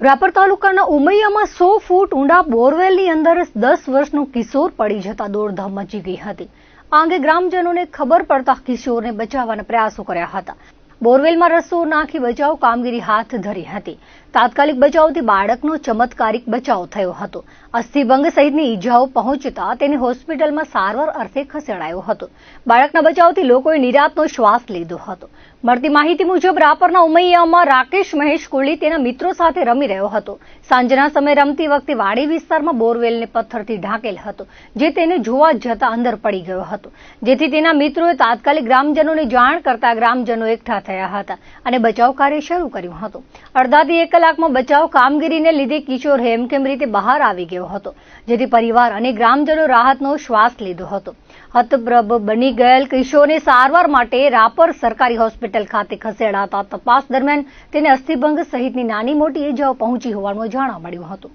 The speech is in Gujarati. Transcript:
રાપર તાલુકાના ઉમૈયામાં સો ફૂટ ઊંડા બોરવેલની અંદર દસ વર્ષનો કિશોર પડી જતા દોડધામ મચી ગઈ હતી. આ અંગે ગ્રામજનોને ખબર પડતા કિશોરને બચાવવાના પ્રયાસો કર્યા હતા. બોરવેલમાં રસો નાખી બચાવ કામગીરી હાથ ધરી હતી. તાત્કાલિક બચાવથી બાળકનો ચમત્કારિક બચાવ થયો હતો. અસ્થિભંગ સહિતની ઈજાઓ પહોંચતા તેને હોસ્પિટલમાં સારવાર અર્થે ખસેડાયો હતો. બાળકના બચાવથી લોકોએ નિરાતનો શ્વાસ લીધો હતો. મળતી માહિતી મુજબ રાપરના ઉમૈયામાં રાકેશ મહેશ કુલી તેના મિત્રો સાથે રમી રહ્યો હતો. સાંજના સમયે રમતી વખતે વાડી વિસ્તારમાં બોરવેલને પથ્થરથી ઢાંકેલ હતો, જે તેને જોવા જતા અંદર પડી ગયો હતો. જેથી તેના મિત્રોએ તાત્કાલિક ગ્રામજનોને જાણ કરતા ગ્રામજનો એકઠા થયા. હતા અને બચાવ કાર્ય શરૂ કર્યું હતું. અડધાથી એક કલાકમાં બચાવ કામગીરીને લીધે કિશોર હેમખેમ રીતે બહાર આવી ગયો હતો, જેથી પરિવાર અને ગ્રામજનો રાહતનો શ્વાસ લીધો હતો. હતપ્રભ બની ગયેલ કિશોરને સારવાર માટે રાપર સરકારી હોસ્પિટલ ખાતે ખસેડાતા તપાસ દરમિયાન તેને અસ્થિભંગ સહિતની નાની મોટી ઇજાઓ પહોંચી હોવાનું જાણવા મળ્યું હતું.